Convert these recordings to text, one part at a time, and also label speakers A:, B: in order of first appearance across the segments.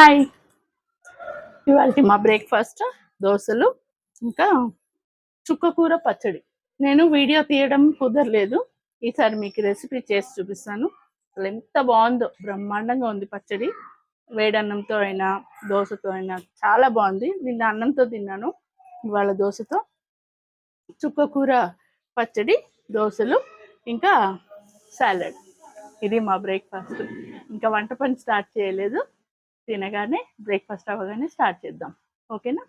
A: Hi ఇవాళ మా breakfast దోశలు ఇంకా చుక్కకూర పచ్చడి. నేను వీడియో తీయడం కుదరలేదు. ఈసారి మీకు రెసిపీ చేసి చూపిస్తాను. అసలు ఎంత బాగుందో బ్రహ్మాండంగా ఉంది పచ్చడి. వేడన్నంతో అయినా దోశతో అయినా చాలా బాగుంది. నిన్న అన్నంతో తిన్నాను. ఇవాళ దోశతో చుక్కకూర పచ్చడి దోశలు ఇంకా సాలడ్ ఇది మా బ్రేక్ఫాస్ట్ ఇంకా వంట పని స్టార్ట్ చేయలేదు. తినగానే బ్రేక్ఫాస్ట్ అవ్వగానే స్టార్ట్ చేద్దాం. ఓకేనా?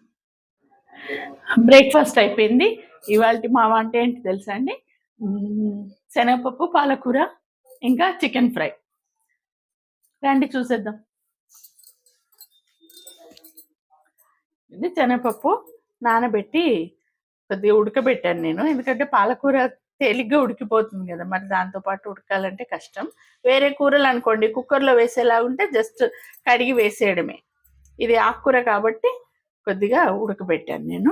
A: బ్రేక్ఫాస్ట్ అయిపోయింది. ఇవాళ మా వంట ఏంటి తెలుసా అండి? శనగపప్పు పాలకూర ఇంకా చికెన్ ఫ్రై రండి చూసేద్దాం. ఇది శనగపప్పు నానబెట్టి కొద్దిగా ఉడకబెట్టాను నేను. ఎందుకంటే పాలకూర తేలిగ్గా ఉడికిపోతుంది కదా. మరి దాంతోపాటు ఉడకాలంటే కష్టం. వేరే కూరలు అనుకోండి కుక్కర్లో వేసేలా ఉంటే జస్ట్ కడిగి వేసేయడమే. ఇది ఆకుకూర కాబట్టి కొద్దిగా ఉడకబెట్టాను నేను.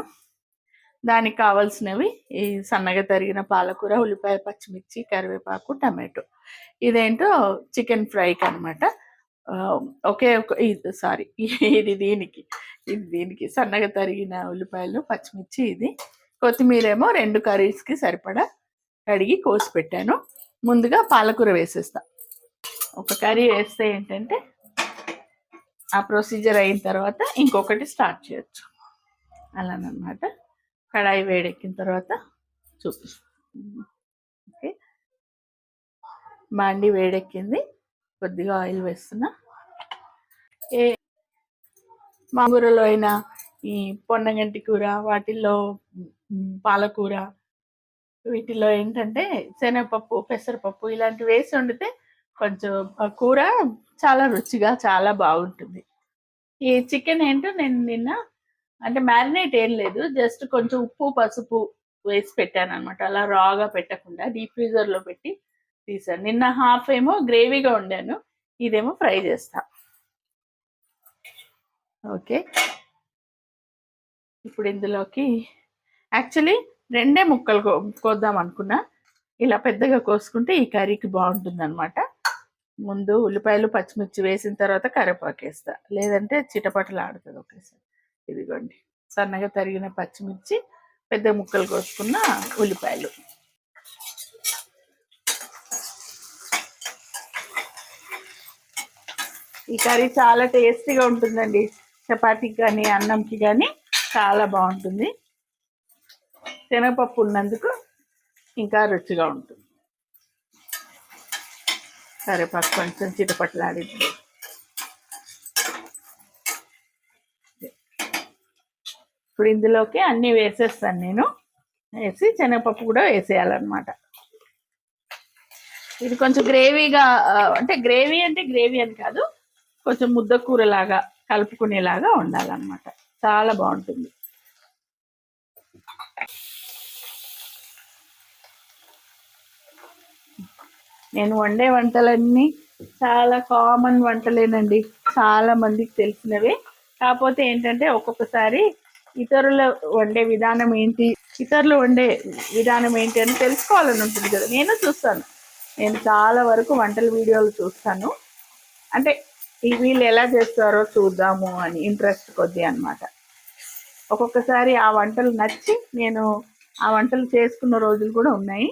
A: దానికి కావాల్సినవి ఈ సన్నగా తరిగిన పాలకూర ఉల్లిపాయ పచ్చిమిర్చి కరివేపాకు టమాటో. ఇదేంటో చికెన్ ఫ్రైకి అనమాట ఒకే ఒక ఇది సారీ ఇది దీనికి. ఇది దీనికి. సన్నగా తరిగిన ఉల్లిపాయలు పచ్చిమిర్చి ఇది. కొత్తిమీర ఏమో రెండు కర్రీస్కి సరిపడా కడిగి కోసి పెట్టాను. ముందుగా పాలకూర వేసేస్తా. ఒక కర్రీ వేస్తే ఏంటంటే ఆ ప్రొసీజర్ అయిన తర్వాత ఇంకొకటి స్టార్ట్ చేయొచ్చు. అలానమాట. కడాయి వేడెక్కిన తర్వాత చూపి ఓకే. మాండి వేడెక్కింది. కొద్దిగా ఆయిల్ వేస్తున్నా. ఏ మామూలులో అయినా ఈ పొన్నగంటి కూర వాటిల్లో పాలకూర వీటిలో ఏంటంటే శనగపప్పు పెసరపప్పు ఇలాంటివి వేసి వండితే కొంచెం కూర చాలా రుచిగా చాలా బాగుంటుంది. ఈ చికెన్ ఏంటో నేను నిన్న అంటే మ్యారినేట్ ఏం లేదు జస్ట్ కొంచెం ఉప్పు పసుపు వేసి పెట్టాను అనమాట అలా రాగా పెట్టకుండా డీప్ ఫ్రీజర్లో పెట్టి తీసాను. నిన్న హాఫ్ ఏమో గ్రేవీగా వండాను ఇదేమో ఫ్రై చేస్తా. ఓకే. ఇప్పుడు ఇందులోకి యాక్చువల్లీ రెండే ముక్కలు కో కోద్దాం అనుకున్నా. ఇలా పెద్దగా కోసుకుంటే ఈ కర్రీకి బాగుంటుంది అనమాట ముందు ఉల్లిపాయలు పచ్చిమిర్చి వేసిన తర్వాత కరివేపాకు వేస్తా లేదంటే చిటపటలు ఆడుతుంది ఒకేసారి. ఇదిగోండి. సన్నగా తరిగిన పచ్చిమిర్చి పెద్ద ముక్కలు కోసుకున్న ఉల్లిపాయలు. ఈ కర్రీ చాలా టేస్టీగా ఉంటుందండి. చపాతీకి కానీ అన్నంకి కానీ చాలా బాగుంటుంది. శనగపప్పు ఉన్నందుకు ఇంకా రుచిగా ఉంటుంది. కరివేపాకు కొంచెం చిటపట్లాడి ఇప్పుడు ఇందులోకి అన్నీ వేసేస్తాను నేను. వేసి శనగపప్పు కూడా వేసేయాలన్నమాట. ఇది కొంచెం గ్రేవీగా అంటే గ్రేవీ అంటే గ్రేవీ అని కాదు కొంచెం ముద్దకూరలాగా కలుపుకునేలాగా ఉండాలన్నమాట. చాలా బాగుంటుంది. నేను వండే వంటలన్నీ చాలా కామన్ వంటలేనండి. చాలా మందికి తెలిసినవి. కాకపోతే ఏంటంటే ఒక్కొక్కసారి ఇతరుల వండే విధానం ఏంటి ఇతరులు వండే విధానం ఏంటి అని తెలుసుకోవాలని ఉంటుంది కదా. నేను చూస్తాను. నేను చాలా వరకు వంటల వీడియోలు చూస్తాను. అంటే ఈ వీళ్ళు ఎలా చేస్తారో చూద్దాము అని ఇంట్రెస్ట్ కొద్ది అనమాట ఒక్కొక్కసారి ఆ వంటలు నచ్చి నేను ఆ వంటలు చేసుకున్న రోజులు కూడా ఉన్నాయి.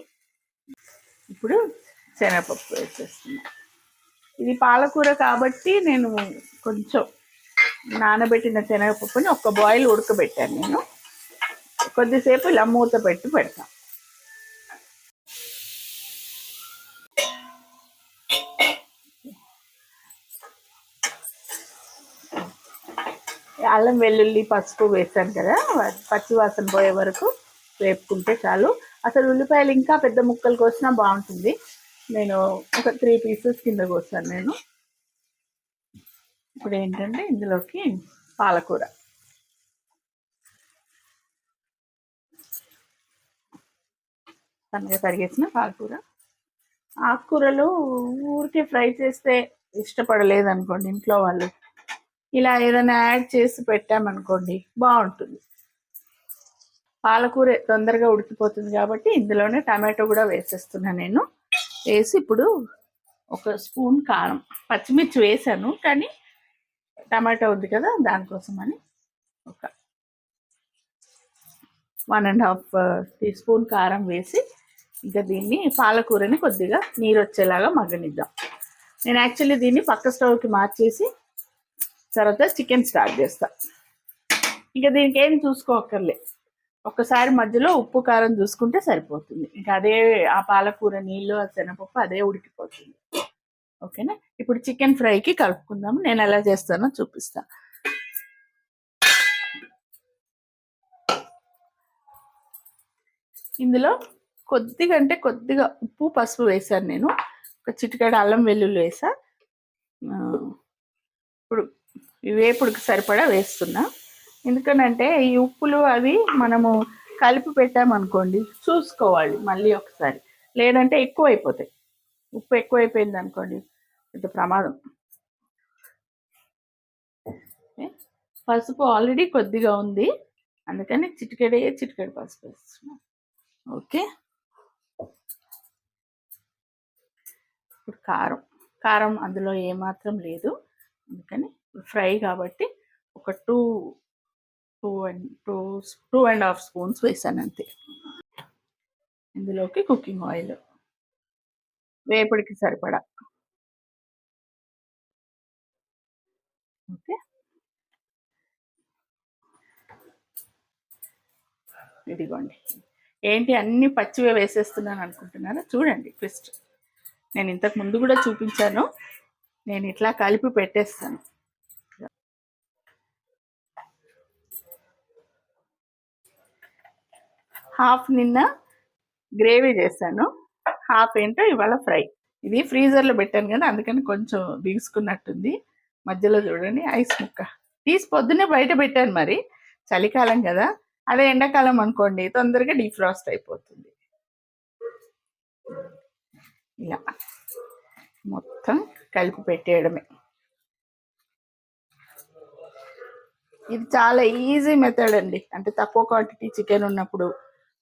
A: ఇప్పుడు శనగపప్పు వేసేస్తున్నా. ఇది పాలకూర కాబట్టి నేను కొంచెం నానబెట్టిన శనగపప్పుని ఒక్క బాయిల్ ఉడకబెట్టాను నేను. కొద్దిసేపు ఇలా మూత పెట్టి పెడతాను అల్లం వెల్లుల్లి పసుపు వేసాను కదా పచ్చివాసన పచ్చి వాసన పోయే వరకు వేపుకుంటే చాలు. అసలు ఉల్లిపాయలు ఇంకా పెద్ద ముక్కలు కోసినా బాగుంటుంది. నేను ఒక త్రీ పీసెస్ కింద కోసాను నేను. ఇప్పుడు ఏంటంటే ఇందులోకి పాలకూర. సన్నగా తరిగేసిన పాలకూర. ఆకుకూరలు ఊరికే ఫ్రై చేస్తే ఇష్టపడలేదు అనుకోండి ఇంట్లో వాళ్ళు. ఇలా ఏదైనా యాడ్ చేసి పెట్టామనుకోండి బాగుంటుంది. పాలకూర తొందరగా ఉడికిపోతుంది కాబట్టి ఇందులోనే టమాటో కూడా వేసేస్తున్నాను నేను. వేసి ఇప్పుడు ఒక స్పూన్ కారం పచ్చిమిర్చి వేసాను కానీ టమాటా ఉంది కదా దానికోసమని ఒక one and half teaspoon కారం వేసి ఇంకా దీన్ని పాలకూరని కొద్దిగా నీరు వచ్చేలాగా మగ్గనిద్దాం. నేను యాక్చువల్లీ దీన్ని పక్క స్టవ్కి మార్చేసి తర్వాత చికెన్ స్టార్ట్ చేస్తా. ఇంకా దీనికి ఏం చూసుకోకర్లే ఒక్కసారి మధ్యలో ఉప్పు కారం చూసుకుంటే సరిపోతుంది. ఇంకా అదే ఆ పాలకూర నీళ్ళు ఆ శనగపప్పు అదే ఉడికిపోతుంది. ఓకేనా? ఇప్పుడు చికెన్ ఫ్రైకి కలుపుకుందాము. నేను ఎలా చేస్తానో చూపిస్తాను ఇందులో కొద్దిగా అంటే కొద్దిగా ఉప్పు పసుపు వేశాను నేను. ఒక చిటికాడ అల్లం వెల్లుల్లి వేసా. ఇప్పుడు వేపుడికి సరిపడా వేస్తున్నా. ఎందుకనంటే ఈ ఉప్పులు అవి మనము కలిపి పెట్టామనుకోండి చూసుకోవాలి మళ్ళీ ఒకసారి. లేదంటే ఎక్కువ అయిపోతాయి ఉప్పు ఎక్కువైపోయింది అనుకోండి పెద్ద ప్రమాదం. పసుపు ఆల్రెడీ కొద్దిగా ఉంది. అందుకని చిటికెడే చిటికెడు పసుపు వేస్తున్నాం. ఓకే? ఇప్పుడు కారం. కారం అందులో ఏమాత్రం లేదు. అందుకని ఫ్రై కాబట్టి ఒక two two and two two and half spoons వేసాను అంతే ఇందులోకి కుకింగ్ ఆయిల్. వేపుడికి సరిపడా. ఓకే. ఇదిగోండి. ఏంటి అన్ని పచ్చివే వేసేస్తున్నాను అనుకుంటున్నారా? చూడండి ట్విస్ట్. నేను ఇంతకు ముందు కూడా చూపించాను. నేను ఇట్లా కలిపి పెట్టేస్తాను. హాఫ్ నిన్న గ్రేవీ చేశాను హాఫ్ ఏంటో ఇవాళ ఫ్రై. ఇది ఫ్రీజర్లో పెట్టాను కదా అందుకని కొంచెం బిగుసుకున్నట్టుంది మధ్యలో చూడండి ఐస్ ముక్క. తీసి పొద్దున్నే బయట పెట్టాను మరి చలికాలం కదా. అదే ఎండాకాలం అనుకోండి తొందరగా డీఫ్రాస్ట్ అయిపోతుంది. ఇలా. మొత్తం కలిపి పెట్టేయడమే. ఇది చాలా ఈజీ మెథడ్ అండి. అంటే తక్కువ క్వాంటిటీ చికెన్ ఉన్నప్పుడు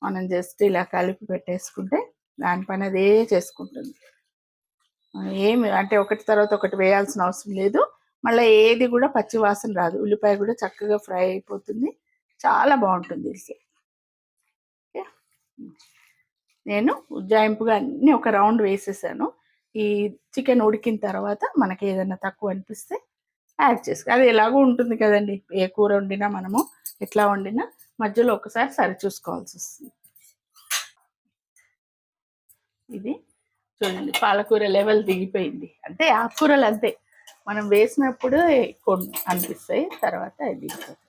A: మనం జస్ట్ ఇలా కలిపి పెట్టేసుకుంటే దానిపైన అదే చేసుకుంటుంది. ఏమి అంటే ఒకటి తర్వాత ఒకటి వేయాల్సిన అవసరం లేదు. మళ్ళీ ఏది కూడా పచ్చి వాసన రాదు. ఉల్లిపాయ కూడా చక్కగా ఫ్రై అయిపోతుంది. చాలా బాగుంటుంది ఇది నేను ఉజ్జాయింపుగా అన్ని ఒక రౌండ్ వేసేసాను. ఈ చికెన్ ఉడికిన తర్వాత మనకి ఏదైనా తక్కువ అనిపిస్తే యాడ్ చేసుకో. అది ఎలాగో ఉంటుంది కదండి. ఏ కూర వండినా మనము ఎట్లా వండినా మధ్యలో ఒకసారి సరి చూసుకోవాల్సి వస్తుంది. ఇది చూడండి పాలకూర లెవెల్ దిగిపోయింది. అంటే ఆకుకూరలు అంతే. మనం వేసినప్పుడు కొన్ని అనిపిస్తాయి తర్వాత అది దిగిపోతుంది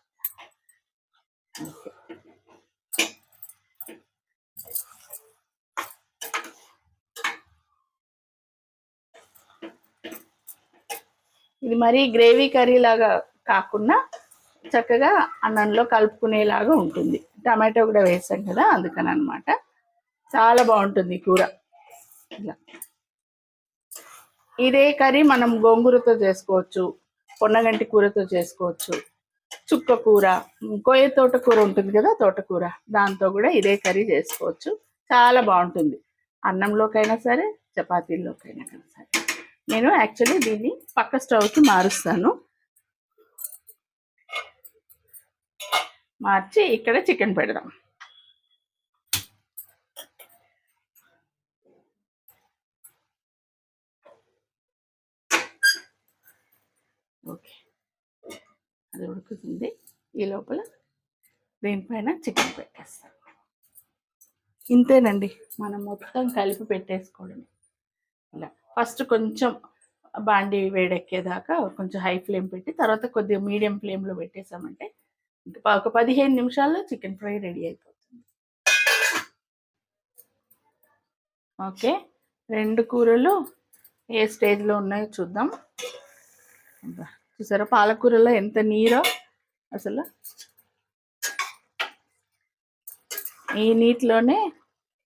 A: ఇది మరీ గ్రేవీ కర్రీ లాగా కాకుండా చక్కగా అన్నంలో కలుపుకునేలాగా ఉంటుంది. టమాటో కూడా వేసాం కదా అందుకని అనమాట చాలా బాగుంటుంది కూర. ఇలా ఇదే కర్రీ మనం గోంగూరతో చేసుకోవచ్చు పొన్నగంటి కూరతో చేసుకోవచ్చు చుక్క కూర కొయ్య తోటకూర ఉంటుంది కదా తోటకూర. దాంతో కూడా ఇదే కర్రీ చేసుకోవచ్చు. చాలా బాగుంటుంది. అన్నంలోకైనా సరే చపాతీల్లోకైనా సరే. నేను యాక్చువల్లీ దీన్ని పక్క స్టవ్కి మారుస్తాను. మార్చి ఇక్కడ చికెన్ పెడదాం. ఓకే. అది ఉడుకుతుంది. ఈ లోపల దీనిపైన చికెన్ పెట్టేస్తాం. ఇంతేనండి. మనం మొత్తం కలిపి పెట్టేసుకోవడమే. ఇలా ఫస్ట్ కొంచెం బాండి వేడెక్కేదాకా కొంచెం హై ఫ్లేమ్ పెట్టి తర్వాత కొద్దిగా మీడియం ఫ్లేమ్లో పెట్టేసామంటే ఇంకా ఒక పదిహేను నిమిషాల్లో చికెన్ ఫ్రై రెడీ అయిపోతుంది. ఓకే. రెండు కూరలు ఏ స్టేజ్లో ఉన్నాయో చూద్దాం. చూసారా పాలకూరలో ఎంత నీరో అసలు. ఈ నీటిలోనే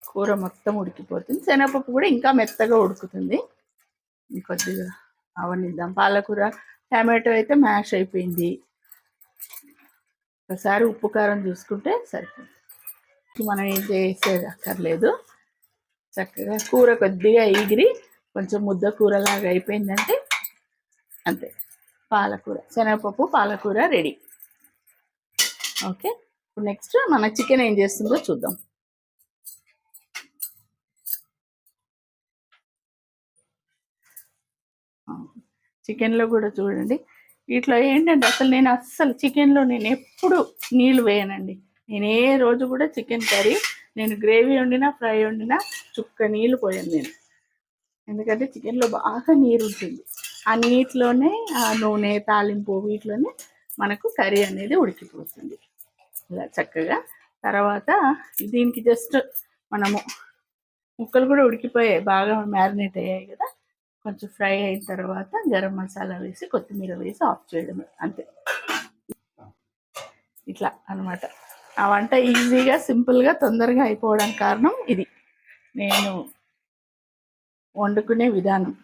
A: కూర మొత్తం ఉడికిపోతుంది. శనగపప్పు కూడా ఇంకా మెత్తగా ఉడుకుతుంది. కొద్దిగా అవనిద్దాం పాలకూర టమాటో అయితే మ్యాష్ అయిపోయింది. ఒకసారి ఉప్పు కారం చూసుకుంటే సరిపోతుంది. మనం ఏం చేసేది అక్కర్లేదు చక్కగా కూర కొద్దిగా ఎగిరి కొంచెం ముద్ద కూరలాగా అయిపోయిందంటే అంతే. పాలకూర శనగపప్పు పాలకూర రెడీ. ఓకే? ఇప్పుడు నెక్స్ట్ మన చికెన్ ఏం చేస్తుందో చూద్దాం. చికెన్లో కూడా చూడండి. వీటిలో ఏంటంటే అసలు నేను అస్సలు చికెన్లో నేను ఎప్పుడు నీళ్ళు వేయనండి. నేను ఏ రోజు కూడా చికెన్ కర్రీ నేను గ్రేవీ వండినా ఫ్రై వండినా చుక్క నీళ్ళు పోయాను నేను. ఎందుకంటే చికెన్లో బాగా నీరు ఉంటుంది. ఆ నీటిలోనే ఆ నూనె తాలింపు వీటిలోనే మనకు కర్రీ అనేది ఉడికిపోతుంది. ఇలా చక్కగా. తర్వాత దీనికి జస్ట్ మనము ముక్కలు కూడా ఉడికిపోయాయి. బాగా మ్యారినేట్ అయ్యాయి కదా. కొంచెం ఫ్రై అయిన తర్వాత గరం మసాలా వేసి కొత్తిమీర వేసి ఆఫ్ చేయడమే అంతే. ఇట్లా అన్నమాట. ఆ వంట ఈజీగా సింపుల్గా తొందరగా అయిపోవడం కారణం ఇది. నేను వండుకునే విధానం.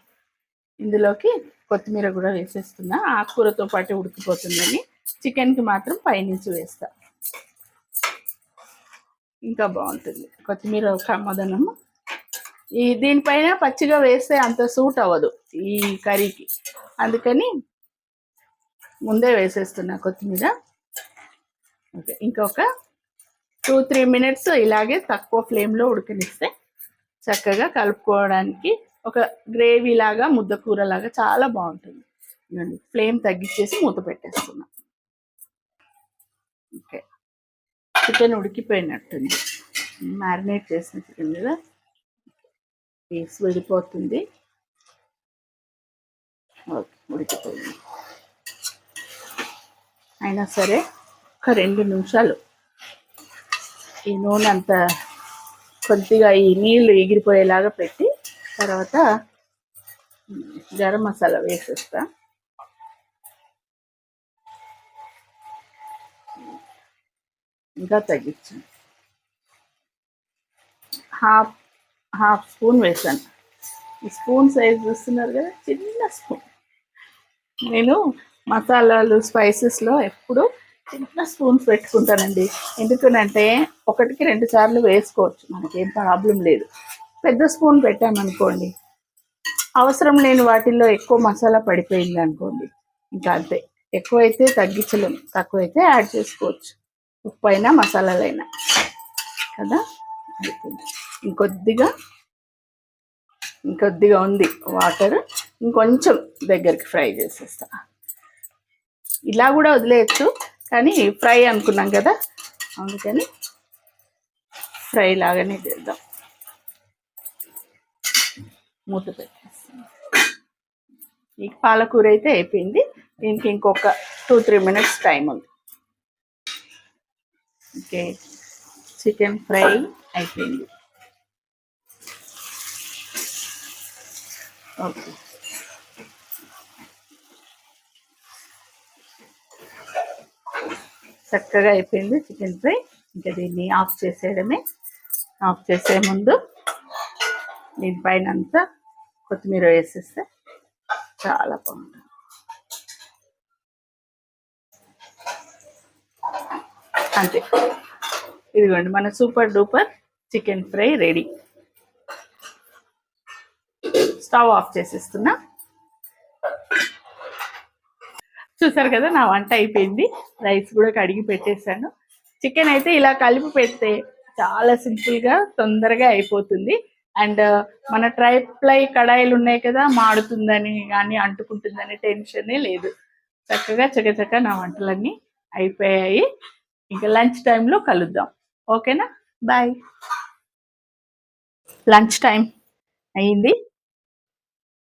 A: ఇందులోకి కొత్తిమీర కూడా వేసేస్తున్నా. ఆకుకూరతో పాటు ఉడికిపోతుందని చికెన్కి మాత్రం పైనుంచి వేస్తా. ఇంకా బాగుంటుంది. కొత్తిమీర కమ్మదనము ఈ దీనిపైన పచ్చిగా వేస్తే అంత సూట్ అవ్వదు ఈ కర్రీకి. అందుకని ముందే వేసేస్తున్నా కొత్తిమీర. ఓకే ఇంకొక టూ త్రీ మినిట్స్ ఇలాగే తక్కువ ఫ్లేమ్లో ఉడకనిస్తే చక్కగా కలుపుకోవడానికి ఒక గ్రేవీ లాగా ముద్ద కూర లాగా చాలా బాగుంటుంది. ఫ్లేమ్ తగ్గించేసి మూత పెట్టేస్తున్నా. ఓకే చికెన్ ఉడికిపోయినట్టుంది. మ్యారినేట్ చేసిన చికెన్ కదా? పీస్ విడిపోతుంది. ఓకే ఉడికిపోయింది అయినా సరే ఒక రెండు నిమిషాలు. ఈ నూనె అంత కొద్దిగా ఈ నీళ్ళు ఎగిరిపోయేలాగా పెట్టి తర్వాత గరం మసాలా వేసేస్తా. ఇంకా తగ్గించాను హాఫ్ హాఫ్ స్పూన్ వేసాను. ఈ స్పూన్ సైజ్ చూస్తున్నారు కదా చిన్న స్పూన్. నేను మసాలాలు స్పైసెస్లో ఎప్పుడు చిన్న స్పూన్స్ పెట్టుకుంటానండి. ఎందుకనంటే ఒకటికి రెండు సార్లు వేసుకోవచ్చు మనకేం ప్రాబ్లం లేదు. పెద్ద స్పూన్ పెట్టామనుకోండి అవసరం లేని వాటిల్లో ఎక్కువ మసాలా పడిపోయింది అనుకోండి ఇంకా అంతే. ఎక్కువైతే తగ్గించలేము తక్కువైతే యాడ్ చేసుకోవచ్చు. ఉప్పు అయినా మసాలాలైనా. కదా? అయిపోయింది. ఇంకొద్దిగా ఇంకొద్దిగా ఉంది వాటర్ ఇంకొంచెం దగ్గరికి ఫ్రై చేసేస్తా. ఇలా కూడా వదిలేయచ్చు కానీ ఫ్రై అనుకున్నాం కదా అందుకని ఫ్రై లాగానే చేద్దాం. మూత పెట్టేస్తాం ఈ పాలకూర అయితే అయిపోయింది దీనికి ఇంకొక టూ త్రీ మినిట్స్ టైం ఉంది. ఓకే చికెన్ ఫ్రై అయిపోయింది. ఓకే. చక్కగా అయిపోయింది చికెన్ ఫ్రై. ఇంకా దీన్ని ఆఫ్ చేసేయడమే. ఆఫ్ చేసే ముందు దీనిపైన అంతా కొత్తిమీర వేసేస్తే చాలా బాగుంటుంది. అంతే. ఇదిగోండి మన super duper chicken fry ready. Stove off చేసేస్తున్నా. చూసారు కదా నా వంట అయిపోయింది. రైస్ కూడా కడిగి పెట్టేశాను. చికెన్ అయితే ఇలా కలిపి పెడితే చాలా సింపుల్గా తొందరగా అయిపోతుంది. అండ్ uh, మన ట్రైప్లై కడాయిలు ఉన్నాయి కదా మాడుతుందని కానీ అంటుకుంటుందని టెన్షనే లేదు. చక్కగా చకచక నా వంటలన్నీ అయిపోయాయి. ఇంకా లంచ్ టైంలో కలుద్దాం. ఓకేనా? బాయ్. లంచ్ టైం అయింది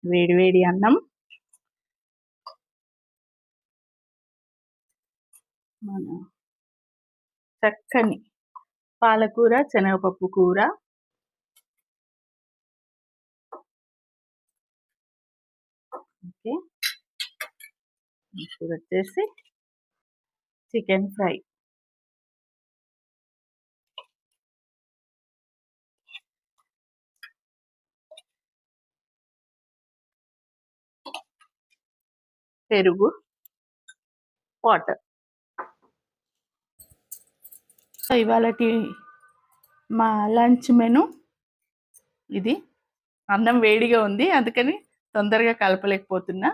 A: వేడి వేడి అన్నం. మన చక్కని పాలకూర శనగపప్పు కూర. ఓకే. ఇప్పుడు వచ్చేసి చికెన్ ఫ్రై. పెరుగు వాటర్. సో ఇవాళకి మా లంచ్ మెను ఇది. అన్నం వేడిగా ఉంది అందుకని తొందరగా కలపలేకపోతున్నా.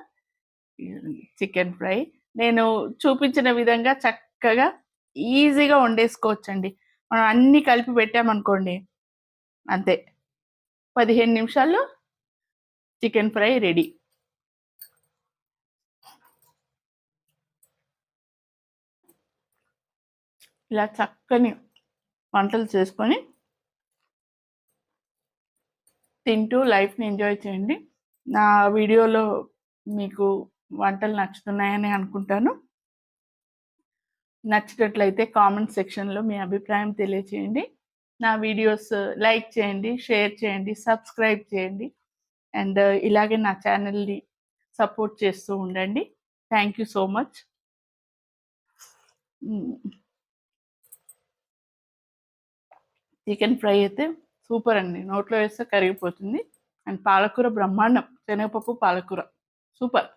A: Chicken fry. నేను చూపించిన విధంగా చక్కగా ఈజీగా వండేసుకోవచ్చండి. మనం అన్నీ కలిపి పెట్టామనుకోండి అంతే. పదిహేను నిమిషాల్లో చికెన్ ఫ్రై రెడీ. ఇలా చక్కని వంటలు చేసుకొని తింటూ లైఫ్ని ఎంజాయ్ చేయండి. నా వీడియోలో మీకు వంటలు నచ్చుతున్నాయని అనుకుంటాను. నచ్చినట్లయితే కామెంట్ సెక్షన్లో మీ అభిప్రాయం తెలియచేయండి. నా వీడియోస్ లైక్ చేయండి షేర్ చేయండి సబ్స్క్రైబ్ చేయండి. అండ్ ఇలాగే నా ఛానల్ని సపోర్ట్ చేస్తూ ఉండండి. Thank you so much. Chicken fry అయితే సూపర్ అండి. నోట్లో వేస్తే కరిగిపోతుంది. అండ్ పాలకూర బ్రహ్మాండం. శనగపప్పు పాలకూర. సూపర్.